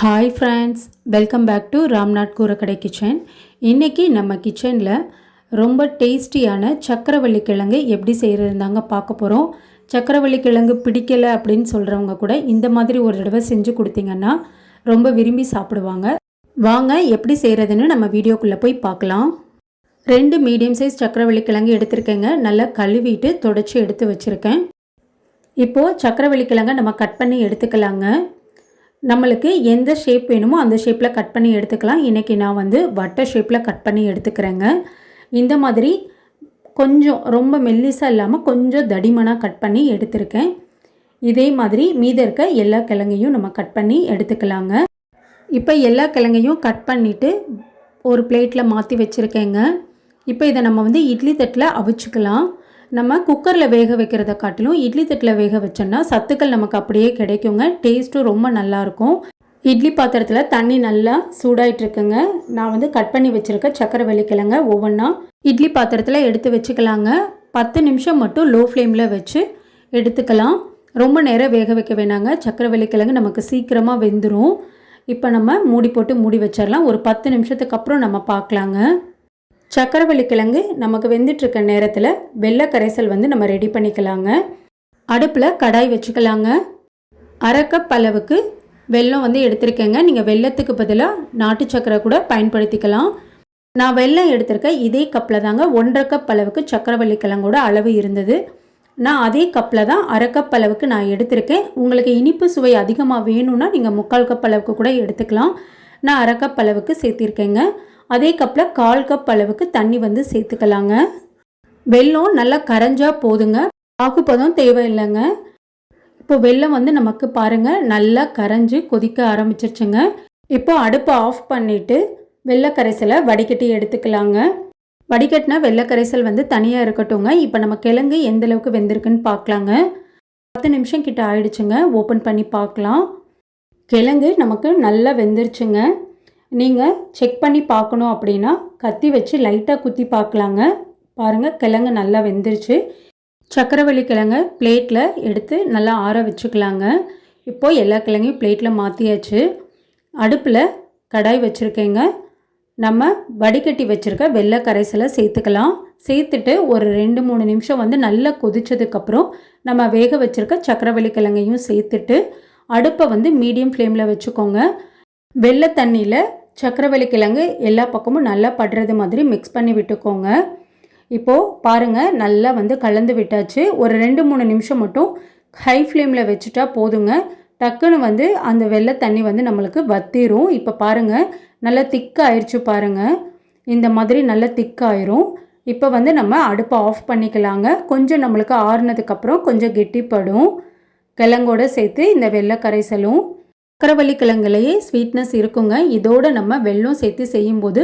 Hi friends welcome back to Ramnath கூரக்கடை kitchen இன்றைக்கி நம்ம கிச்சனில் ரொம்ப டேஸ்டியான சக்கரவள்ளி கிழங்கு எப்படி செய்கிறதுந்தாங்க பார்க்க போகிறோம் சக்கரவள்ளி கிழங்கு பிடிக்கலை அப்படின்னு சொல்கிறவங்க கூட இந்த மாதிரி ஒரு தடவை செஞ்சு கொடுத்தீங்கன்னா ரொம்ப விரும்பி சாப்பிடுவாங்க. வாங்க எப்படி செய்கிறதுன்னு நம்ம வீடியோக்குள்ளே போய் பார்க்கலாம். ரெண்டு மீடியம் சைஸ் சக்கரவள்ளி கிழங்கு எடுத்திருக்கேங்க. நல்லா கழுவிட்டு தொடச்சி எடுத்து வச்சுருக்கேன். இப்போது சக்கரவள்ளி கிழங்கை நம்ம கட் பண்ணி எடுத்துக்கலாங்க. நம்மளுக்கு எந்த ஷேப் வேணுமோ அந்த ஷேப்பில் கட் பண்ணி எடுத்துக்கலாம். இன்றைக்கி நான் வந்து வட்ட ஷேப்பில் கட் பண்ணி எடுத்துக்கிறேங்க. இந்த மாதிரி கொஞ்சம் ரொம்ப மெல்லிசாக இல்லாமல் கொஞ்சம் தடிமனாக கட் பண்ணி எடுத்திருக்கேன். இதே மாதிரி மீத இருக்க எல்லா கிழங்கையும் நம்ம கட் பண்ணி எடுத்துக்கலாங்க. இப்போ எல்லா கிழங்கையும் கட் பண்ணிவிட்டு ஒரு பிளேட்டில் மாற்றி வச்சுருக்கேங்க. இப்போ இதை நம்ம வந்து இட்லி தட்டில் அவிச்சுக்கலாம். நம்ம குக்கரில் வேக வைக்கிறத காட்டிலும் இட்லி தட்டில் வேக வச்சோன்னா சத்துக்கள் நமக்கு அப்படியே கிடைக்குங்க. டேஸ்ட்டும் ரொம்ப நல்லாயிருக்கும். இட்லி பாத்திரத்தில் தண்ணி நல்லா சூடாயிட்டுருக்குங்க. நான் வந்து கட் பண்ணி வச்சுருக்க சக்கரை வெள்ளிக்கிழங்க ஒவ்வொன்றா இட்லி பாத்திரத்தில் எடுத்து வச்சுக்கலாங்க. பத்து நிமிஷம் மட்டும் லோ ஃப்ளேமில் வச்சு எடுத்துக்கலாம். ரொம்ப நேரம் வேக வைக்க வேணாங்க. சக்கரை வெள்ளிக்கிழங்கு நமக்கு சீக்கிரமாக வெந்துடும் இப்போ நம்ம மூடி போட்டு மூடி வச்சிடலாம் ஒரு பத்து நிமிஷத்துக்கு அப்புறம் நம்ம பார்க்கலாங்க சக்கரவள்ளி கிழங்கு நமக்கு வெந்துட்டுருக்க நேரத்தில் வெள்ளை கரைசல் வந்து நம்ம ரெடி பண்ணிக்கலாங்க. அடுப்பில் கடாய் வச்சுக்கலாங்க. அரை கப் அளவுக்கு வெல்லம் வந்து எடுத்திருக்கேங்க. நீங்கள் வெள்ளத்துக்கு பதிலாக நாட்டு சக்கரை கூட பயன்படுத்திக்கலாம். நான் வெல்லம் எடுத்திருக்கேன் இதே கப்பில் தாங்க ஒன்றரை கப் அளவுக்கு சக்கரவள்ளி கிழங்கோட அளவு இருந்தது. நான் அதே கப்பில் தான் அரை கப் அளவுக்கு நான் எடுத்திருக்கேன். உங்களுக்கு இனிப்பு சுவை அதிகமாக வேணும்னா நீங்கள் முக்கால் கப் அளவுக்கு கூட எடுத்துக்கலாம். நான் அரை கப் அளவுக்கு சேர்த்திருக்கேங்க. அதே கப்பில் கால் கப் அளவுக்கு தண்ணி வந்து சேர்த்துக்கலாங்க. வெல்லம் நல்லா கரைஞ்சா போதுங்க. பாகுப்பதம் தேவையில்லைங்க. இப்போ வெல்லம் வந்து நமக்கு பாருங்கள் நல்லா கரைஞ்சி கொதிக்க ஆரம்பிச்சிருச்சுங்க. இப்போ அடுப்பை ஆஃப் பண்ணிவிட்டு வெள்ளை கரைசலை வடிகட்டி எடுத்துக்கலாங்க. வடிகட்டினா வெள்ளை கரைசல் வந்து தனியாக இருக்கட்டும்ங்க. இப்போ நம்ம கிழங்கு எந்த அளவுக்கு வெந்திருக்குன்னு பார்க்கலாங்க. பத்து நிமிஷம் கிட்ட ஆயிடுச்சுங்க. ஓப்பன் பண்ணி பார்க்கலாம். கிழங்கு நமக்கு நல்லா வெந்துருச்சுங்க. நீங்கள் செக் பண்ணி பார்க்கணும் அப்படின்னா கத்தி வச்சு லைட்டாக குத்தி பார்க்கலாங்க. பாருங்கள் கிழங்கு நல்லா வெந்துருச்சு. சக்கரவள்ளி கிழங்கு பிளேட்டில் எடுத்து நல்லா ஆற வச்சுக்கலாங்க. இப்போது எல்லா கிழங்கையும் பிளேட்டில் மாற்றியாச்சு அடுப்பில் கடாய் வச்சுருக்கேங்க. நம்ம வடிகட்டி வச்சுருக்க வெள்ளை கரைசலை சேர்த்துக்கலாம். சேர்த்துட்டு ஒரு ரெண்டு மூணு நிமிஷம் வந்து நல்லா கொதிச்சதுக்கப்புறம் நம்ம வேக வச்சுருக்க சக்கரவள்ளி கிழங்கையும் சேர்த்துட்டு அடுப்பை வந்து மீடியம் ஃப்ளேமில் வச்சுக்கோங்க. வெள்ளை தண்ணியில் சக்கரவள்ளி கிழங்கு எல்லா பக்கமும் நல்லா படுறது மாதிரி மிக்ஸ் பண்ணி விட்டுக்கோங்க. இப்போது பாருங்கள் நல்லா வந்து கலந்து விட்டாச்சு. ஒரு ரெண்டு மூணு நிமிஷம் மட்டும் ஹை ஃப்ளேமில் வச்சுட்டா போதுங்க. டக்குன்னு வந்து அந்த வெள்ளை தண்ணி வந்து நம்மளுக்கு வத்திரும். இப்போ பாருங்கள் நல்லா திக்காயிருச்சு பாருங்கள் இந்த மாதிரி நல்லா திக்காயிரும் இப்போ வந்து நம்ம அடுப்பை ஆஃப் பண்ணிக்கலாங்க. கொஞ்சம் நம்மளுக்கு ஆறுனதுக்கப்புறம் கொஞ்சம் கெட்டிப்படும். கிழங்கோடு சேர்த்து இந்த வெள்ளை கரைசலும் சக்கரவள்ளிக்கிழங்கலையே ஸ்வீட்னஸ் இருக்குங்க. இதோடு நம்ம வெள்ளம் சேர்த்து செய்யும்போது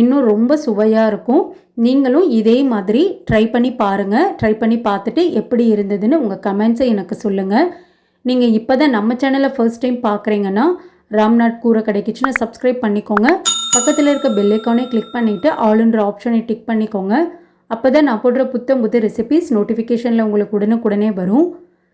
இன்னும் ரொம்ப சுவையாக இருக்கும். நீங்களும் இதே மாதிரி ட்ரை பண்ணி பாருங்கள் ட்ரை பண்ணி பார்த்துட்டு எப்படி இருந்ததுன்னு உங்கள் கமெண்ட்ஸை எனக்கு சொல்லுங்கள் நீங்கள் இப்போ தான் நம்ம சேனலை ஃபர்ஸ்ட் டைம் பார்க்குறீங்கன்னா ராம்நாட் கூரை கிடைக்கிச்சுன்னா சப்ஸ்கிரைப் பண்ணிக்கோங்க. பக்கத்தில் இருக்க பெல்லைக்கானே கிளிக் பண்ணிவிட்டு ஆளுன்ற ஆப்ஷனை டிக் பண்ணிக்கோங்க. அப்போ தான் நான் போடுற புத்தம் புது ரெசிபீஸ் நோட்டிஃபிகேஷனில் உங்களுக்கு உடனுக்குடனே வரும்.